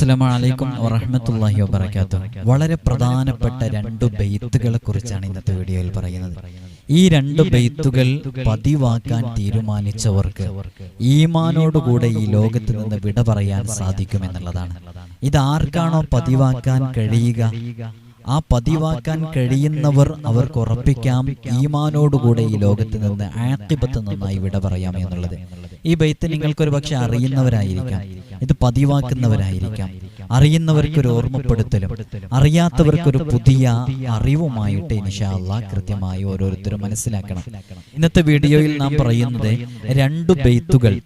അസ്സലാമലൈക്കും വറഹമത്തല്ലാഹി വബർക്കാത്തു വളരെ പ്രധാനപ്പെട്ട രണ്ട് ബെയ്ത്തുകളെ കുറിച്ചാണ് ഇന്നത്തെ വീഡിയോയിൽ പറയുന്നത്. ഈ രണ്ട് ബെയ്ത്തുകൾ പതിവാക്കാൻ തീരുമാനിച്ചവർക്ക് ഈമാനോടുകൂടെ ഈ ലോകത്ത് നിന്ന് വിട പറയാൻ സാധിക്കുമെന്നുള്ളതാണ്. ഇത് ആർക്കാണോ പതിവാക്കാൻ കഴിയുക? ആ പതിവാക്കാൻ കഴിയുന്നവർ അവർക്ക് ഉറപ്പിക്കാം. ഈമാനോടുകൂടെ ഈ ലോകത്ത് നിന്ന് ആക്തിപത്ത് നന്നായി വിട പറയാം എന്നുള്ളത് ഈ ബൈത്ത് നിങ്ങൾക്കൊരു പക്ഷെ അറിയുന്നവരായിരിക്കാം. ഇത് പതിവാക്കുന്നവരായിരിക്കാം. അറിയുന്നവർക്കൊരു ഓർമ്മപ്പെടുത്തലും അറിയാത്തവർക്കൊരു പുതിയ അറിവുമായിട്ട് ഇൻഷാല്ല കൃത്യമായി ഓരോരുത്തരും മനസ്സിലാക്കണം. ഇന്നത്തെ വീഡിയോയിൽ നാം പറയുന്നത് രണ്ട് ബെയ്ത്തുകൾ.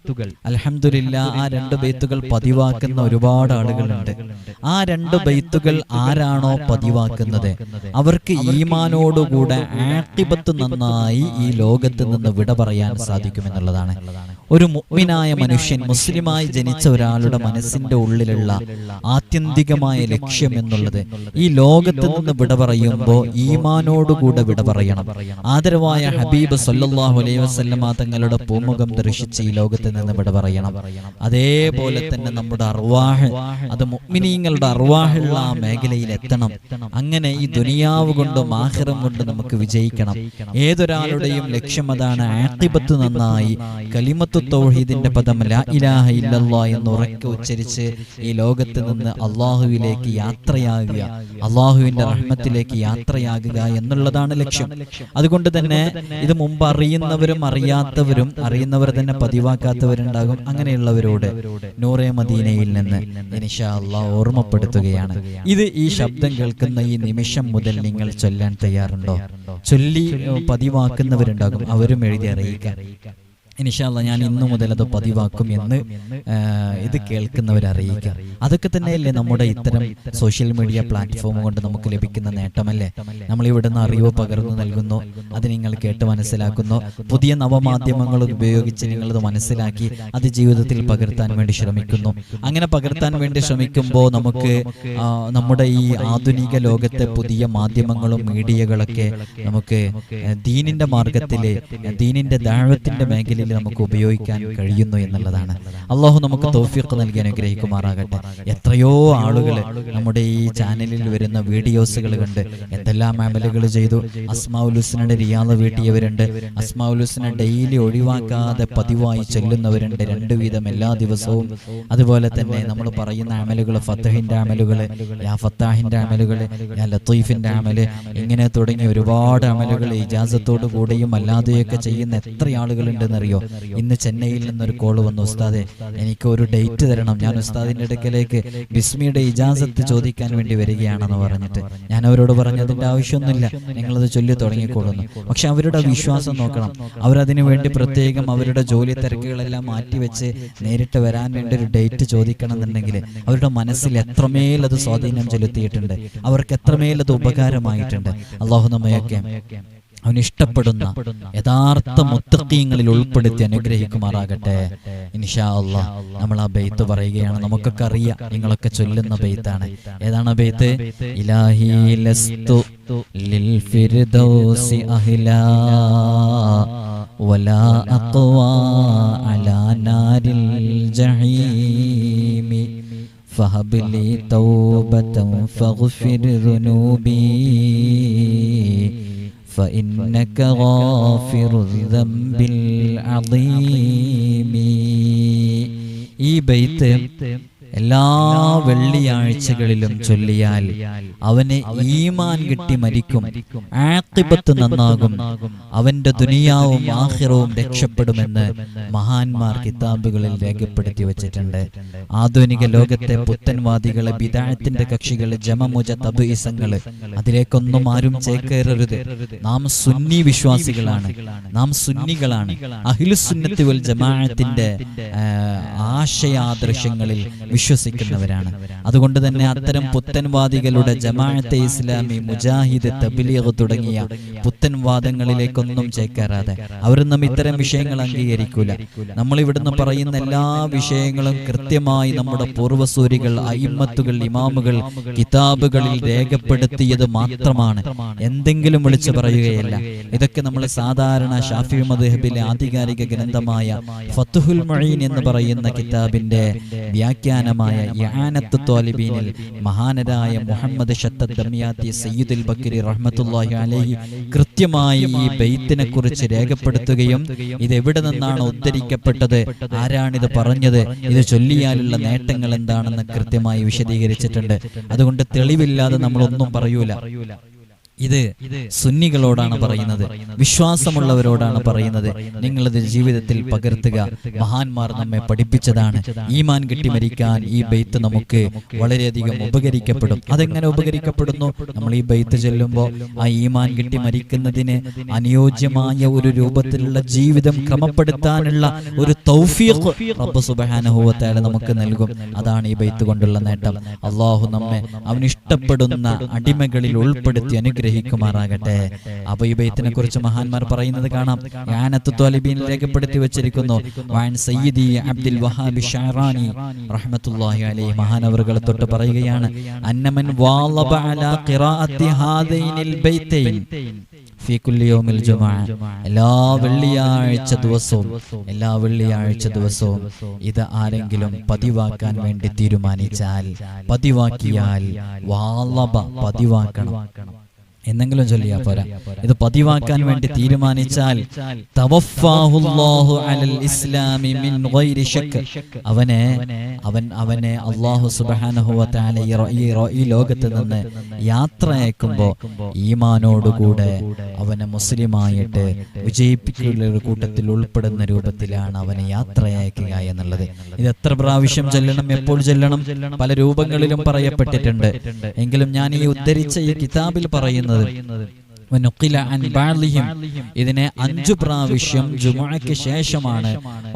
അലഹമില്ല ആ രണ്ട് ബെയ്ത്തുകൾ പതിവാക്കുന്ന ഒരുപാട് ആളുകളുണ്ട്. ആ രണ്ട് ബെയ്ത്തുകൾ ആരാണോ പതിവാക്കുന്നത്? അവർക്ക് ഈമാനോടുകൂടെ ആക്ടിബത്ത് നന്നായി ഈ ലോകത്ത് നിന്ന് വിട പറയാൻ സാധിക്കുമെന്നുള്ളതാണ്. ഒരു മുഗ്മിനായ മനുഷ്യൻ മുസ്ലിമായി ജനിച്ച ഒരാളുടെ മനസ്സിന്റെ ഉള്ളിലുള്ള ആത്യന്തികമായ ലക്ഷ്യം എന്നുള്ളത് ഈ ലോകത്ത് നിന്ന് വിട പറയുമ്പോൾ ഈമാനോടുകൂടെ വിട പറയണം. ആദരവായ ഹബീബ് സല്ലാഹു അലൈഹി വസല്ലമ തങ്ങളുടെ പൂമുഖം ദർശിച്ച് ഈ ലോകത്ത് നിന്ന് വിട പറയണം. അതേപോലെ തന്നെ നമ്മുടെ അർവാഹ് അത് മുഗ്മിനീങ്ങളുടെ അർവാഹുള്ള ആ മേഖലയിൽ എത്തണം. അങ്ങനെ ഈ ദുനിയാവ് കൊണ്ടും ആഹ്റം കൊണ്ടും നമുക്ക് വിജയിക്കണം. ഏതൊരാളുടെയും ലക്ഷ്യം അതാണ് ആത്തിപത്ത് നന്നായി കലിമത്ത് തൗഹീദിന്റെ പദം ലാ ഇലാഹ ഇല്ലല്ലാ എന്ന് ഉറക്കെ ഉച്ചരിച്ച് ഈ ലോകത്ത് നിന്ന് അള്ളാഹുവിലേക്ക് യാത്രയാകുക. അള്ളാഹുവിന്റെ റഹ്മത്തിലേക്ക് യാത്രയാകുക എന്നുള്ളതാണ് ലക്ഷ്യം. അതുകൊണ്ട് തന്നെ ഇത് മുമ്പ് അറിയുന്നവരും അറിയാത്തവരും അറിയുന്നവർ തന്നെ പതിവാക്കാത്തവരുണ്ടാകും. അങ്ങനെയുള്ളവരോട് നൂറേ മദീനയിൽ നിന്ന് ഇനിഷാ അള്ളാഹ് ഓർമ്മപ്പെടുത്തുകയാണ്. ഇത് ഈ ശബ്ദം കേൾക്കുന്ന ഈ നിമിഷം മുതൽ നിങ്ങൾ ചൊല്ലാൻ തയ്യാറുണ്ടോ? ചൊല്ലി പതിവാക്കുന്നവരുണ്ടാകും. അവരും എഴുതി അറിയിക്കാൻ ഇനിഷാല്ല ഞാൻ ഇന്നു മുതൽ അത് പതിവാക്കും എന്ന് ഇത് കേൾക്കുന്നവരറിയിക്കുക അതൊക്കെ തന്നെയല്ലേ നമ്മുടെ ഇത്തരം സോഷ്യൽ മീഡിയ പ്ലാറ്റ്ഫോം കൊണ്ട് നമുക്ക് ലഭിക്കുന്ന നേട്ടമല്ലേ? നമ്മൾ ഇവിടുന്ന് അറിവ് പകർന്നു നൽകുന്നു. അത് നിങ്ങൾ കേട്ട് മനസ്സിലാക്കുന്നു. പുതിയ നവമാധ്യമങ്ങൾ ഉപയോഗിച്ച് നിങ്ങളത് മനസ്സിലാക്കി അത് ജീവിതത്തിൽ പകർത്താൻ വേണ്ടി ശ്രമിക്കുന്നു. അങ്ങനെ പകർത്താൻ വേണ്ടി ശ്രമിക്കുമ്പോൾ നമുക്ക് നമ്മുടെ ഈ ആധുനിക ലോകത്തെ പുതിയ മാധ്യമങ്ങളും മീഡിയകളൊക്കെ നമുക്ക് ദീനിന്റെ മാർഗത്തിലെ ദീനിന്റെ ദാഴത്തിന്റെ മേഖലയിൽ നമുക്ക് ഉപയോഗിക്കാൻ കഴിയുന്നു എന്നുള്ളതാണ്. അള്ളാഹു നമുക്ക് തോഫിക്ക് നൽകി അനുഗ്രഹിക്കുമാറാകട്ടെ. എത്രയോ ആളുകൾ നമ്മുടെ ഈ ചാനലിൽ വരുന്ന വീഡിയോസുകൾ കണ്ട് എന്തെല്ലാം അമലുകൾ ചെയ്തു? അസ്മാഉലുസിനെ റിയാദ് വീട്ടിയവരുണ്ട്. അസ്മാഉലുസിനെ ഡെയിലി ഒഴിവാക്കാതെ പതിവായി ചെല്ലുന്നവരുണ്ട് രണ്ടു വീതം എല്ലാ ദിവസവും. അതുപോലെ തന്നെ നമ്മൾ പറയുന്ന അമലുകൾ ഫത്തഹിന്റെ അമലുകൾ യാ ഫത്താഹിന്റെ അമലുകൾ യാ ലത്തീഫിന്റെ അമൽ ഇങ്ങനെ തുടങ്ങി ഒരുപാട് അമലുകൾ ഇജാസത്തോടു കൂടിയും അല്ലാതെയൊക്കെ ചെയ്യുന്ന എത്ര ആളുകളുണ്ടെന്നറിയോ ഇന്ന് ചെന്നൈയിൽ നിന്നൊരു കോൾ വന്നു ഉസ്താദെ എനിക്ക് ഒരു ഡേറ്റ് തരണം. ഞാൻ ഉസ്താദിന്റെ അടുക്കലേക്ക് ബിസ്മിയുടെ ഇജാസത്ത് ചോദിക്കാൻ വേണ്ടി വരികയാണെന്ന് പറഞ്ഞിട്ട് ഞാൻ അവരോട് പറഞ്ഞു അതിന്റെ ആവശ്യമൊന്നുമില്ല. നിങ്ങളത് ചൊല്ലി തുടങ്ങിക്കൊള്ളുന്നു പക്ഷെ അവരുടെ വിശ്വാസം നോക്കണം. അവരതിനു വേണ്ടി പ്രത്യേകം അവരുടെ ജോലി തിരക്കുകളെല്ലാം മാറ്റിവെച്ച് നേരിട്ട് വരാൻ വേണ്ടി ഒരു ഡേറ്റ് ചോദിക്കണം എന്നുണ്ടെങ്കിൽ അവരുടെ മനസ്സിൽ എത്രമേൽ അത് സ്വാധീനം ചെലുത്തിയിട്ടുണ്ട്. അവർക്ക് എത്രമേൽ അത് ഉപകാരമായിട്ടുണ്ട്. അള്ളാഹു നമ്മയൊക്കെ അവൻ ഇഷ്ടപ്പെടുന്ന യഥാർത്ഥ മുത്തക്കീങ്ങളിൽ ഉൾപ്പെടുത്തി അനുഗ്രഹിക്കുമാറാകട്ടെ ഇൻഷാ അള്ളാ നമ്മൾ ആ ബെയ്ത്ത് പറയുകയാണ് നമുക്കൊക്കെ അറിയാം നിങ്ങളൊക്കെ ചൊല്ലുന്ന ബെയ്ത്താണ് ഏതാണ് ആ ബെയ്ത്ത് ഇലാഹി ലസ്തു ലിൽ ഫിർദൗസി അഹ്ലാ വലാ അഖ്വാ അലാ നാരിൽ ജഹീമി فهب لي توبة فاغفر ذنوبي فإنك غافر الذنب العظيم ഈ ബെയ്ത്ത് എല്ലാ വെള്ളിയാഴ്ചകളിലും ചൊല്ലിയാൽ അവന് ഈമാൻ കിട്ടി മരിക്കും. ആത്തിപത്ത് നന്നാകും. അവന്റെ ദുനിയാവും ആഹിറവും രക്ഷപ്പെടുമെന്ന് മഹാന്മാർ കിതാബുകളിൽ രേഖപ്പെടുത്തി വച്ചിട്ടുണ്ട്. ആധുനിക ലോകത്തെ പുത്തൻവാദികളെ ബിദാഴത്തിന്റെ കക്ഷികൾ ജമമുജ തബുസങ്ങൾ അതിലേക്കൊന്നും ആരും ചേക്കേറരുത്. നാം സുന്നി വിശ്വാസികളാണ്. നാം സുന്നികളാണ്. അഖിലുസുന്നത്തി വൽ ജമാഅത്തിന്റെ ആശയാദൃശ്യങ്ങളിൽ ആശയാദർശങ്ങളിൽ വിശ്വസിക്കുന്നവരാണ്. അതുകൊണ്ട് തന്നെ അത്തരം പുത്തൻവാദികളുടെ ജമാഅത്തെ ഇസ്ലാമി മുജാഹിദ് തബ്ലീഗ് തുടങ്ങിയ പുത്തൻവാദങ്ങളിലേക്കൊന്നും ചേക്കേറാതെ. അവരൊന്നും ഇത്തരം വിഷയങ്ങൾ അംഗീകരിക്കൂല. നമ്മൾ ഇവിടുന്ന് പറയുന്ന എല്ലാ വിഷയങ്ങളും കൃത്യമായി നമ്മുടെ പൂർവസൂരികൾ അയിമത്തുകൾ ഇമാമുകൾ കിതാബുകളിൽ രേഖപ്പെടുത്തിയത് മാത്രമാണ്. എന്തെങ്കിലും വിളിച്ചു പറയുകയല്ല. ഇതൊക്കെ നമ്മൾ സാധാരണ ഷാഫി മദ്ഹബിലെ ആധികാരിക ഗ്രന്ഥമായ ഫത്തുഹുൽ മൊഴീൻ എന്ന് പറയുന്ന കിതാബിന്റെ വ്യാഖ്യാന ഉദ്യാനമായ യഹാനത്ത് തോലിബീനിൽ മഹാനരായ മുഹമ്മദ് ഷത്തദ് ദമിയാത്തി സയ്യിദുൽ ബക്കരി റഹ്മത്തുള്ളാഹി അലൈഹി കൃത്യമായി ഈ ബെയ്ത്തിനെ കുറിച്ച് രേഖപ്പെടുത്തുകയും ഇത് എവിടെ നിന്നാണ് ഉദ്ധരിക്കപ്പെട്ടത്? ആരാണിത് പറഞ്ഞത്? ഇത് ചൊല്ലിയാലുള്ള നേട്ടങ്ങൾ എന്താണെന്ന് കൃത്യമായി വിശദീകരിച്ചിട്ടുണ്ട്. അതുകൊണ്ട് തെളിവില്ലാതെ നമ്മളൊന്നും പറയൂല. ഇത് സുന്നികളോടാണ് പറയുന്നത്. വിശ്വാസമുള്ളവരോടാണ് പറയുന്നത്. നിങ്ങളത് ജീവിതത്തിൽ പകർത്തുക. മഹാന്മാർ നമ്മെ പഠിപ്പിച്ചതാണ്. ഈമാൻ കിട്ടി മരിക്കാൻ ഈ ബെയ്ത്ത് നമുക്ക് വളരെയധികം ഉപകരിക്കപ്പെടും. അതെങ്ങനെ ഉപകരിക്കപ്പെടുന്നു? നമ്മൾ ഈ ബെയ്ത്ത് ചെല്ലുമ്പോൾ ആ ഈമാൻ കിട്ടി മരിക്കുന്നതിന് അനുയോജ്യമായ ഒരു രൂപത്തിലുള്ള ജീവിതം ക്രമപ്പെടുത്താനുള്ള ഒരു തൗഫീഖ് റബ്ബ് നമുക്ക് നൽകും. അതാണ് ഈ ബെയ്ത്ത് കൊണ്ടുള്ള നേട്ടം. അള്ളാഹു നമ്മെ അവനിഷ്ടപ്പെടുന്ന അടിമകളിൽ ഉൾപ്പെടുത്തി അനുഗ്രഹിക്കുമാറാകട്ടെ. അപ്പൊ ഈ ബെയ്ത്തിനെ കുറിച്ച് മഹാന്മാർ പറയുന്നത് കാണാം. യാനത്ത് ത്വാലിബീൻ രേഖപ്പെടുത്തി വെച്ചിരിക്കുന്നു. വാൻ സയ്യിദി അബ്ദുൽ വഹാബി ഷാറാനി റഹ്മത്തുള്ളാഹി അലൈഹി. മഹാനവറുകൾ തൊട്ട് പറയുകയാണ് അന്നമൻ വാളബ അലാ ഖിറാഅത്തി ഹാദൈനിൽ ബൈത്തൈൻ എല്ലാ വെള്ളിയാഴ്ച ദിവസവും എല്ലാ വെള്ളിയാഴ്ച ദിവസവും ഇത് ആരെങ്കിലും പതിവാക്കാൻ വേണ്ടി തീരുമാനിച്ചാൽ പതിവാക്കിയാൽ വാളബ പതിവാക്കണം. എന്നെങ്കിലും ചൊല്ലിയാ പോരാ. ഇത് പതിവാക്കാൻ വേണ്ടി തീരുമാനിച്ചാൽ അവനെ അവൻ അവനെ ഈ റോ- ഈ ലോകത്ത് നിന്ന് യാത്ര അയക്കുമ്പോ ഈമാനോടുകൂടെ അവനെ മുസ്ലിമായിട്ട് വിജയിപ്പിക്കുന്ന ഒരു കൂട്ടത്തിൽ ഉൾപ്പെടുന്ന രൂപത്തിലാണ് അവനെ യാത്ര അയക്കുക എന്നുള്ളത്. ഇത് എത്ര പ്രാവശ്യം ചെല്ലണം? എപ്പോൾ ചെല്ലണം? പല രൂപങ്ങളിലും പറയപ്പെട്ടിട്ടുണ്ട്. എങ്കിലും ഞാൻ ഈ ഉദ്ധരിച്ച ഈ കിതാബിൽ പറയുന്നത് ബഅദിഹിം. ഇതിനെ അഞ്ചു പ്രാവശ്യം ജുമുഅയ്ക്ക് ശേഷമാണ്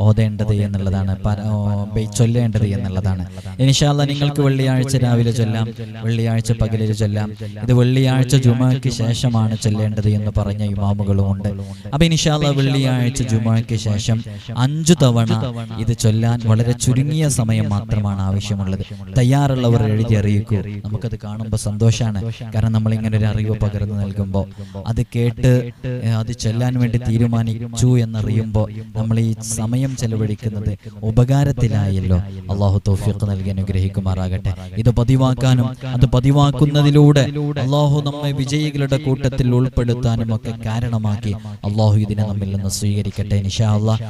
ഓതേണ്ടത് എന്നുള്ളതാണ്. ചൊല്ലേണ്ടത് എന്നുള്ളതാണ്. ഇനിഷാല്ല നിങ്ങൾക്ക് വെള്ളിയാഴ്ച രാവിലെ ചൊല്ലാം. വെള്ളിയാഴ്ച പകലിൽ ചൊല്ലാം. ഇത് വെള്ളിയാഴ്ച ജുമുഅയ്ക്ക് ശേഷമാണ് ചൊല്ലേണ്ടത് എന്ന് പറഞ്ഞ ഇമാമുകളുമുണ്ട് അപ്പൊ ഇനിഷാല്ല വെള്ളിയാഴ്ച ജുമുഅയ്ക്ക് ശേഷം അഞ്ചു തവണ ഇത് ചൊല്ലാൻ വളരെ ചുരുങ്ങിയ സമയം മാത്രമാണ് ആവശ്യമുള്ളത്. തയ്യാറുള്ളവർ എഴുതി അറിയിക്കൂ. നമുക്കത് കാണുമ്പോൾ സന്തോഷമാണ് കാരണം നമ്മൾ ഇങ്ങനെ ഒരു അറിവ് പകർന്നു നൽകുമ്പോൾ അത് കേട്ട് അത് ചൊല്ലാൻ വേണ്ടി തീരുമാനിച്ചു എന്നറിയുമ്പോൾ നമ്മൾ ഈ സമയം ചെലവഴിക്കുന്നത് ഉപകാരത്തിലായല്ലോ. അള്ളാഹു തൗഫീഖ് നൽകി അനുഗ്രഹിക്കുമാറാകട്ടെ. ഇത് പതിവാക്കാനും അത് പതിവാക്കുന്നതിലൂടെ അള്ളാഹു നമ്മെ വിജയികളുടെ കൂട്ടത്തിൽ ഉൾപ്പെടുത്താനും ഒക്കെ കാരണമാക്കി അള്ളാഹു ഇതിനെ നമ്മിൽ നിന്ന് സ്വീകരിക്കട്ടെ നിഷാ അള്ളാഹ്.